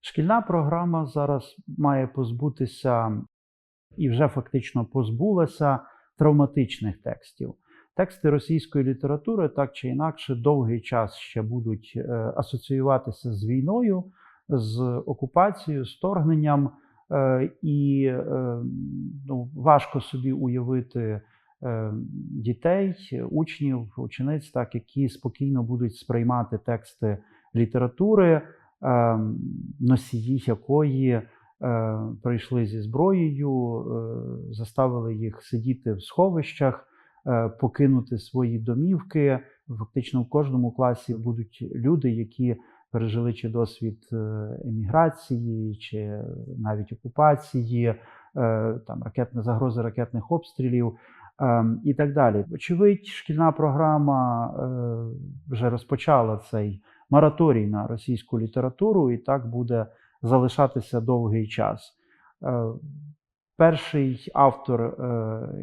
Шкільна програма зараз має позбутися і вже фактично позбулася травматичних текстів. Тексти російської літератури так чи інакше довгий час ще будуть е, асоціюватися з війною, з окупацією, з вторгненням, Е, і е, ну, важко собі уявити дітей, учнів, учениць, так, які спокійно будуть сприймати тексти літератури, е, носії якої е, прийшли зі зброєю, е, заставили їх сидіти в сховищах, е, покинути свої домівки. Фактично в кожному класі будуть люди, які пережили чи досвід еміграції, чи навіть окупації, там ракетна загрози ракетних обстрілів. Е, І так далі. Очевидь, шкільна програма е, вже розпочала цей мораторій на російську літературу, і так буде залишатися довгий час. Е, Перший автор е,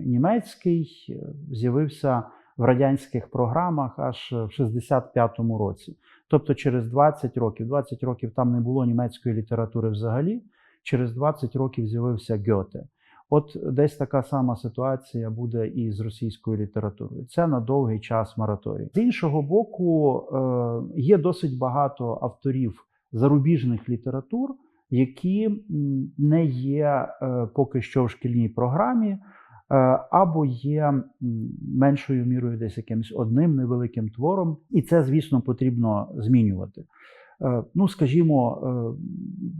німецький з'явився в радянських програмах аж в 65-му році. Тобто через 20 років, 20 років там не було німецької літератури взагалі, через 20 років з'явився Гьоте. От десь така сама ситуація буде і з російською літературою. Це на довгий час мораторій. З іншого боку, е, є досить багато авторів зарубіжних літератур, які не є е, поки що в шкільній програмі, е, або є меншою мірою десь якимось одним невеликим твором, і це, звісно, потрібно змінювати. Е, Ну, скажімо, е,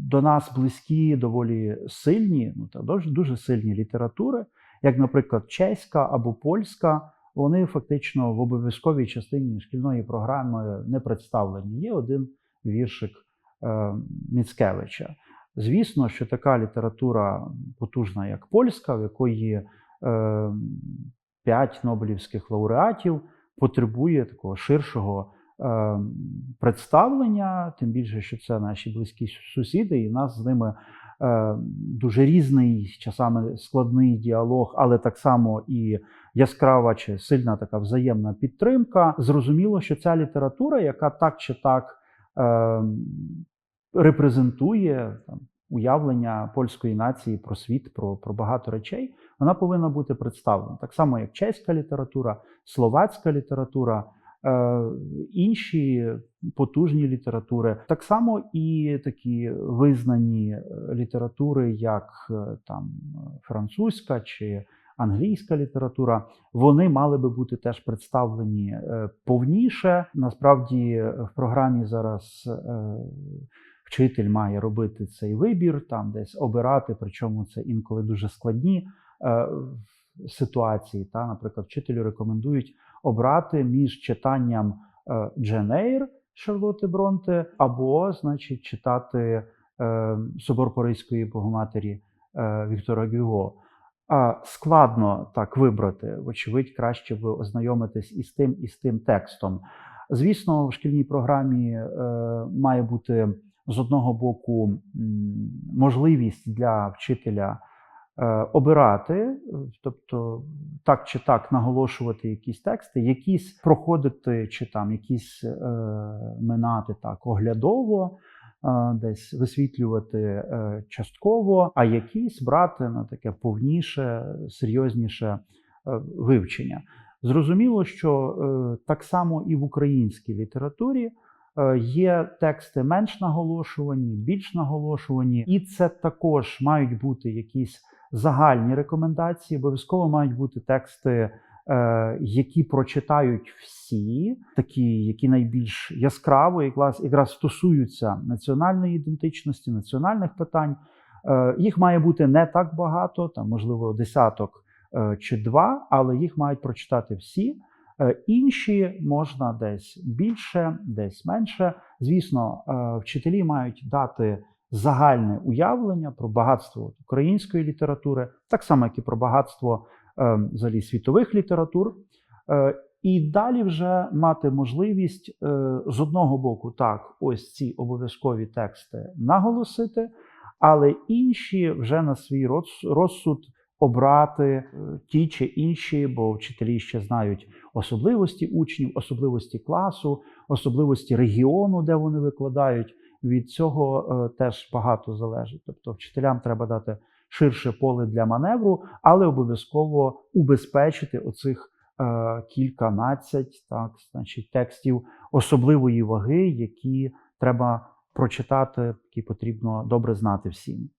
до нас близькі, доволі сильні, ну та дуже, дуже сильні літератури, як, наприклад, чеська або польська, вони фактично в обов'язковій частині шкільної програми не представлені. Є один віршик е, Міцкевича. Звісно, що така література потужна, як польська, в якої п'ять нобелівських лауреатів, потребує такого ширшого представлення, тим більше, що це наші близькі сусіди, і нас з ними е, дуже різний, часами складний діалог, але так само і яскрава чи сильна така взаємна підтримка. Зрозуміло, що ця література, яка так чи так е, репрезентує там, уявлення польської нації про світ, про, про багато речей, вона повинна бути представлена. Так само, як чеська література, словацька література, інші потужні літератури, так само і такі визнані е, літератури, як е, там французька чи англійська література, вони мали би бути теж представлені е, повніше. Насправді в програмі зараз. е, Вчитель має робити цей вибір, там десь обирати, причому це інколи дуже складні е, ситуації. Та, Наприклад, вчителю рекомендують обрати між читанням е, Джен Ейр Шарлоти Бронте або, значить, читати е, Собор Паризької Богоматері е, Віктора Гюго. Складно так вибрати, вочевидь, краще ви ознайомитесь із тим і з тим текстом. Звісно, в шкільній програмі має бути з одного боку можливість для вчителя обирати, е, тобто так чи так наголошувати якісь тексти, якісь проходити, чи там якісь е, минати так оглядово, е, десь висвітлювати е, частково, а якісь брати на таке повніше, серйозніше е, вивчення. Зрозуміло, що е, так само і в українській літературі. Е, Є тексти менш наголошувані, більш наголошувані, і це також мають бути якісь загальні рекомендації. Обов'язково мають бути тексти, е, які прочитають всі, такі, які найбільш яскраво якраз, якраз стосуються національної ідентичності, національних питань. Е, Їх має бути не так багато, там можливо десяток е, чи два, але їх мають прочитати всі. Інші можна десь більше, десь менше. Звісно, вчителі мають дати загальне уявлення про багатство української літератури, так само, як і про багатство е, взагалі світових літератур. Е, І далі вже мати можливість е, з одного боку, так, ось ці обов'язкові тексти наголосити, але інші вже на свій розсуд обрати ті чи інші, бо вчителі ще знають особливості учнів, особливості класу, особливості регіону, де вони викладають. Від цього е, теж багато залежить. Тобто, вчителям треба дати ширше поле для маневру, але обов'язково убезпечити оцих е, кільканадцять так, значить, текстів особливої ваги, які треба прочитати, які потрібно добре знати всім.